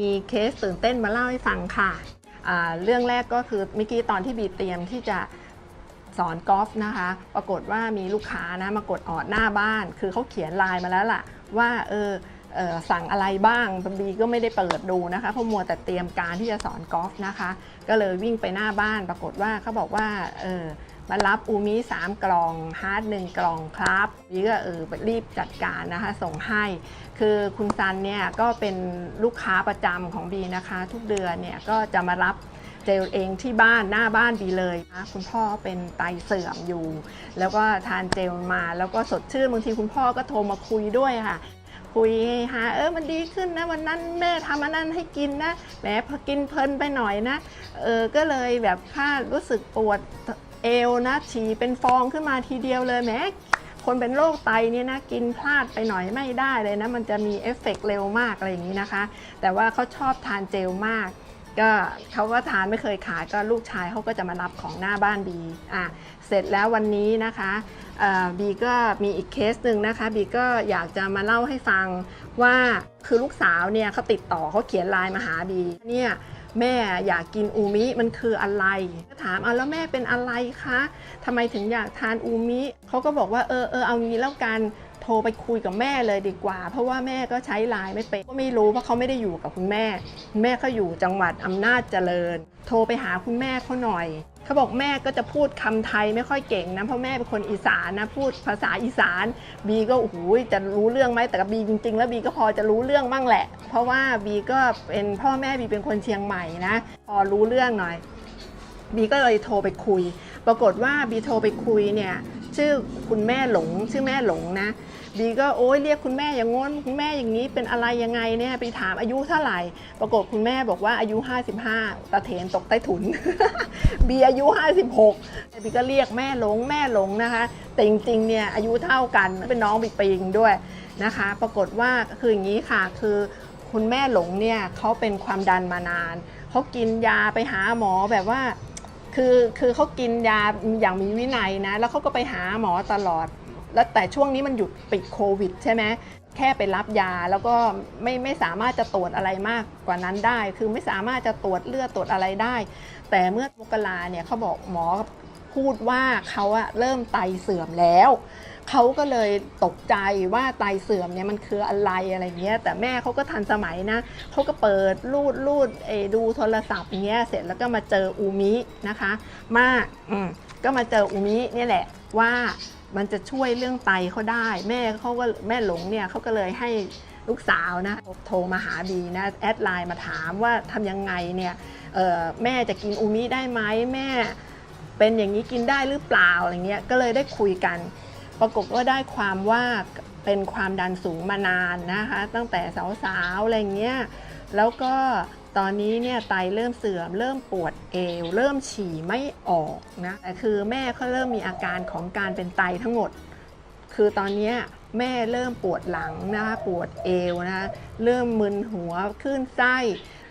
มีเคสตื่นเต้นมาเล่าให้ฟังค่ะอ่าเรื่องแรกก็คือเมื่อกี้ตอนที่บีเตรียมที่จะสอนกอล์ฟนะคะ ปรากฏว่ามีลูกค้านะมากดออดหน้าบ้าน คือเขาเขียนไลน์มาแล้วล่ะ ว่าเออเออสั่งอะไรบ้างบีก็ไม่ได้เปิดดูนะคะเพราะมัวแต่เตรียมการที่จะสอนกอล์ฟนะคะ ก็เลยวิ่งไปหน้าบ้าน ปรากฏว่าเขาบอกว่าเออ มารับอูมิ3กล่องฮาร์ดหนึ่งกล่องครับบีก็เออรีบจัดการนะคะ ส่งให้ คือคุณซันเนี่ยก็เป็นลูกค้าประจำของบีนะคะ ทุกเดือนเนี่ยก็จะมารับเจลเองที่บ้านหน้าบ้านบีเลยนะคุณพ่อเป็นไตเสื่อมอยู่ แล้วก็ทานเจลมาแล้วก็สดชื่นบางทีคุณพ่อก็โทรมาคุยด้วยค่ะ คุยหาเออมันดีขึ้นนะ วันนั้นแม่ทำอันนั้นให้กินนะแหมพอกินเพลินไปหน่อยนะเออก็เลยแบบค่ารู้สึกปวด เอวนะฉี่เป็นฟองขึ้นมาทีเดียวเลยแหมคนเป็นโรคไตเนี่ยนะกินพลาดไปหน่อยไม่ได้เลยนะ มันจะมีเอฟเฟกต์เร็วมากอะไรอย่างนี้นะคะ แต่ว่าเขาชอบทานเจลมาก ก็เขาก็ทานไม่เคยขายก็ลูกชายเขาก็จะมารับของหน้าบ้านบีอะเสร็จแล้ววันนี้นะคะบีก็มีอีกเคสหนึ่งนะคะบีก็อยากจะมาเล่าให้ฟังว่าคือลูกสาวเนี่ยเขาติดต่อเขาเขียนไลน์มาหาบีเนี่ย แม่อยากกินอูมิมันคืออะไรถามเอาแล้วแม่เป็นอะไรคะทำไมถึงอยากทานอูมิเขาก็บอกว่าเออเออเอางี้แล้วกันโทรไปคุยกับแม่เลยดีกว่า เพราะว่าแม่ก็ใช้ไลน์ไม่เป็นก็ไม่รู้เพราะเขาไม่ได้อยู่กับคุณแม่คุณแม่เขาอยู่จังหวัดอำนาจเจริญ โทรไปหาคุณแม่เขาหน่อย เขาบอกแม่ก็จะพูดคำไทยไม่ค่อยเก่งนะเพราะแม่เป็นคนอีสานนะพูดภาษาอีสานบีก็โอ้โหจะรู้เรื่องไหมแต่กับบีจริง ๆ แล้วบีก็พอจะรู้เรื่องบ้างแหละ เพราะว่าบีก็เป็นพ่อแม่บีเป็นคนเชียงใหม่นะพอรู้เรื่องหน่อยบีก็เลยโทรไปคุย ปรากฏว่าบีโทรไปคุยเนี่ย ชื่อคุณแม่หลง ชื่อแม่หลงนะบีก็โอ้ยเรียกคุณแม่อย่างง้นคุณแม่อย่างนี้เป็นอะไรยังไงเนี่ยไปถามอายุเท่าไหร่ ปรากฏคุณแม่บอกว่าอายุ 55 ตะเถนตกใต้ถุน บีอายุ 56บีก็เรียกแม่หลงแม่หลงนะคะ แต่จริงๆเนี่ยอายุเท่ากันเป็นน้องบีปิงด้วยนะคะ ปรากฏว่าคืออย่างนี้ค่ะคือคุณแม่หลงเนี่ยเขาเป็นความดันมานานเขากินยาไปหาหมอแบบว่า คือคือเขากินยาอย่างมีวินัยนะ แล้วเขาก็ไปหาหมอตลอด แล้วแต่ช่วงนี้มันหยุดปิดโควิด ใช่ไหมแค่ไปรับยาแล้วก็ไม่ไม่สามารถจะตรวจอะไรมากกว่านั้นได้ คือไม่สามารถจะตรวจเลือดตรวจอะไรได้ แต่เมื่อมกราเนี่ยเขาบอกหมอ พูดว่าเขาอะเริ่มไตเสื่อมแล้วเขาก็เลยตกใจว่าไตเสื่อมเนี่ยมันคืออะไรอะไรเงี้ย แต่แม่เขาก็ทันสมัยนะเขาก็เปิดรูดรูดเอดูโทรศัพท์เงี้ยเสร็จแล้วก็มาเจออูมินะคะ มากอืมก็มาเจออูมิเนี่ยแหละว่ามันจะช่วยเรื่องไตเขาได้ แม่เขาก็แม่หลงเนี่ยเขาก็เลยให้ลูกสาวนะโทรมาหาบีนะแอดไลน์มาถามว่าทำยังไงเนี่ยเออแม่จะกินอูมิได้ไหมแม่ เป็นอย่างนี้กินได้หรือเปล่าอะไรเงี้ยก็เลยได้คุยกัน ปรากฏว่าได้ความว่าเป็นความดันสูงมานานนะคะ ตั้งแต่สาวๆอะไรเงี้ยแล้วก็ตอนนี้เนี่ยไตเริ่มเสื่อม เริ่มปวดเอว เริ่มฉี่ไม่ออกนะแต่คือแม่เขาเริ่มมีอาการของการเป็นไตทั้งหมด คือตอนนี้แม่เริ่มปวดหลังนะคะปวดเอวนะคะเริ่มมึนหัวขึ้นไส้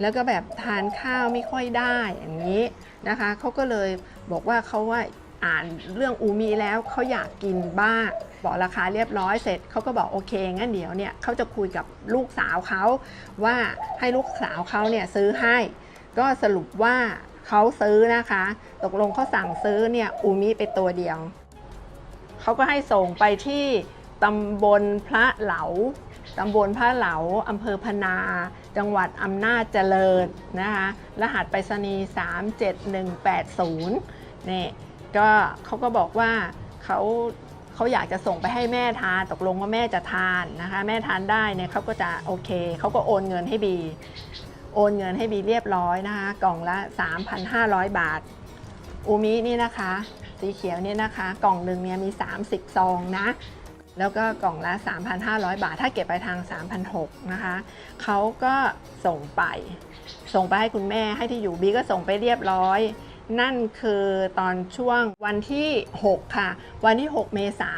แล้วก็แบบทานข้าวไม่ค่อยได้อย่างนี้ นะคะเขาก็เลยบอกว่าเขาว่าอ่านเรื่องอูมีแล้วเขาอยากกินบ้างบอกราคาเรียบร้อยเสร็จเขาก็บอกโอเคงั้นเดี๋ยวเนี่ยเขาจะคุยกับลูกสาวเขาว่าให้ลูกสาวเขาเนี่ยซื้อให้ ก็สรุปว่าเขาซื้อนะคะ ตกลงเขาสั่งซื้อเนี่ยอูมิไปตัวเดียวเขาก็ให้ส่งไปที่ตำบลพระเหลาตำบลพระเหลาอำเภอพนา จังหวัดอำนาจเจริญนะคะรหัสไปรษณีย์37180นี่ก็เขาก็บอกว่าเขาเขาอยากจะส่งไปให้แม่ทานตกลงว่าแม่จะทานนะคะแม่ทานได้เนี่ยเขาก็จะโอเคเขาก็โอนเงินให้บี โอนเงินให้บีเรียบร้อยนะคะกล่องละ 3,500 บาทอูมินี่นะคะ สีเขียวเนี่ยนะคะ กล่องหนึ่งเนี่ยมี 30 ซองนะ แล้วก็กล่องละ 3,500 บาท ถ้าเก็บไปทาง 3,600นะคะเขาก็ส่งไป ส่งไปให้คุณแม่ให้ที่อยู่บีก็ส่งไปเรียบร้อย นั่นคือตอนช่วงวันที่ 6 ค่ะ วันที่ 6 เมษา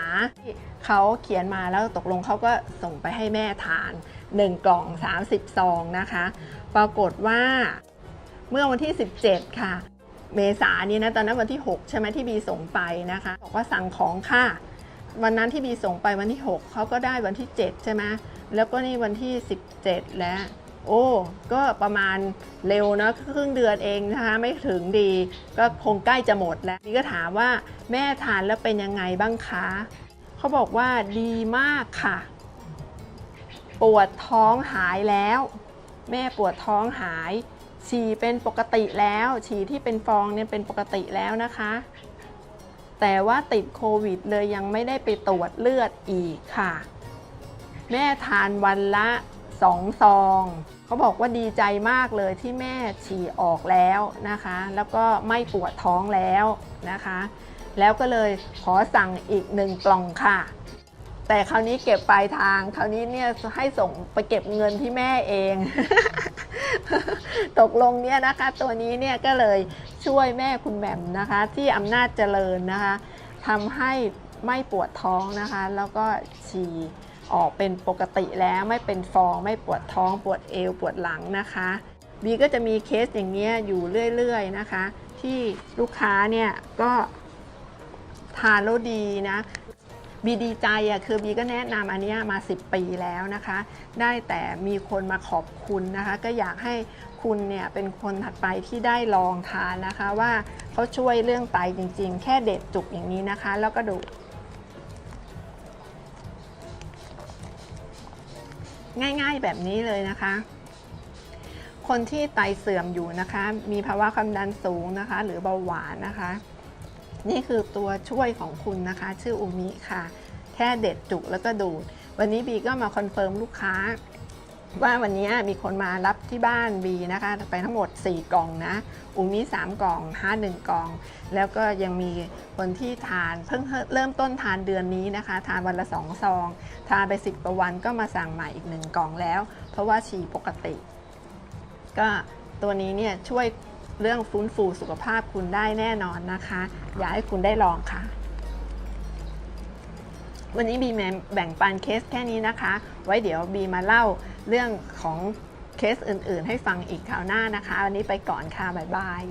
เขาเขียนมาแล้วตกลงเขาก็ส่งไปให้แม่ทาน 1 กล่อง 30 ซองนะคะ ปรากฏว่าเมื่อวันที่ 17 ค่ะ เมษานี้นะตอนนั้นวันที่ 6 ใช่ไหมที่บีส่งไปนะคะบอกว่าสั่งของค่ะ วันนั้นที่บีส่งไปวันที่ 6 เขาก็ได้วันที่ 7 ใช่ไหมแล้วก็นี่วันที่ 17 แล้ว โอ้ ก็ประมาณเร็วนะครึ่งเดือนเองนะคะ ไม่ถึงดี ก็คงใกล้จะหมดแล้วนี่ก็ถามว่าแม่ทานแล้วเป็นยังไงบ้างคะ เขาบอกว่าดีมากค่ะ ปวดท้องหายแล้ว แม่ปวดท้องหาย ฉี่เป็นปกติแล้ว ฉี่ที่เป็นฟองเนี่ยเป็นปกติแล้วนะคะ แต่ว่าติดโควิดเลยยังไม่ได้ไปตรวจเลือดอีกค่ะ แม่ทานวันละสองซองเขาบอกว่าดีใจมากเลยที่แม่ฉี่ออกแล้วนะคะ แล้วก็ไม่ปวดท้องแล้วนะคะ แล้วก็เลยขอสั่งอีกหนึ่งกล่องค่ะ แต่คราวนี้เก็บปลายทาง คราวนี้เนี่ยให้ส่งไปเก็บเงินที่แม่เอง ตกลงเนี่ยนะคะ ตัวนี้เนี่ยก็เลยช่วยแม่คุณแหม่มนะคะ ที่อำนาจเจริญนะคะทำให้ไม่ปวดท้องนะคะ แล้วก็ฉี่ออกเป็นปกติแล้วไม่เป็นฟองไม่ปวดท้องปวดเอวปวดหลังนะคะบีก็จะมีเคสอย่างเงี้ยอยู่เรื่อยๆนะคะ ที่ลูกค้าเนี่ยก็ทานแล้วดีนะ บีดีใจอะคือบีก็แนะนำอันเนี้ยมา 10 ปีแล้วนะคะ ได้แต่มีคนมาขอบคุณนะคะ ก็อยากให้คุณเนี่ยเป็นคนถัดไปที่ได้ลองทานนะคะว่าเขาช่วยเรื่องไตจริง ๆ แค่เด็ดจุกอย่างนี้นะคะ แล้วก็ดูง่ายๆแบบนี้เลยนะคะ คนที่ไตเสื่อมอยู่นะคะ มีภาวะความดันสูงนะคะ หรือเบาหวานนะคะ นี่คือตัวช่วยของคุณนะคะ ชื่ออุมิค่ะ แค่เด็ดจุกแล้วก็ดูด วันนี้บีก็มาคอนเฟิร์มลูกค้า ว่าวันนี้มีคนมารับที่บ้านบีนะคะ ไปทั้งหมด 4 กล่องนะอุมิ 3 กล่องห้า1กล่อง แล้วก็ยังมีคนที่ทานเพิ่งเริ่มต้นทานเดือนนี้นะคะ ทานวันละ 2 ซอง ทานไป 10กว่าวันก็มาสั่งใหม่อีก 1 กล่องแล้ว เพราะว่าฉี่ปกติ ก็ตัวนี้เนี่ยช่วย เรื่องฟื้นฟูสุขภาพคุณได้แน่นอนนะคะ อยากให้คุณได้ลองค่ะ วันนี้บีแบ่งปันเคสแค่นี้นะคะ ไว้เดี๋ยวบีมาเล่าเรื่องของเคสอื่น ๆ ให้ฟังอีกคราวหน้านะคะ วันนี้ไปก่อนค่ะ บ๊ายบาย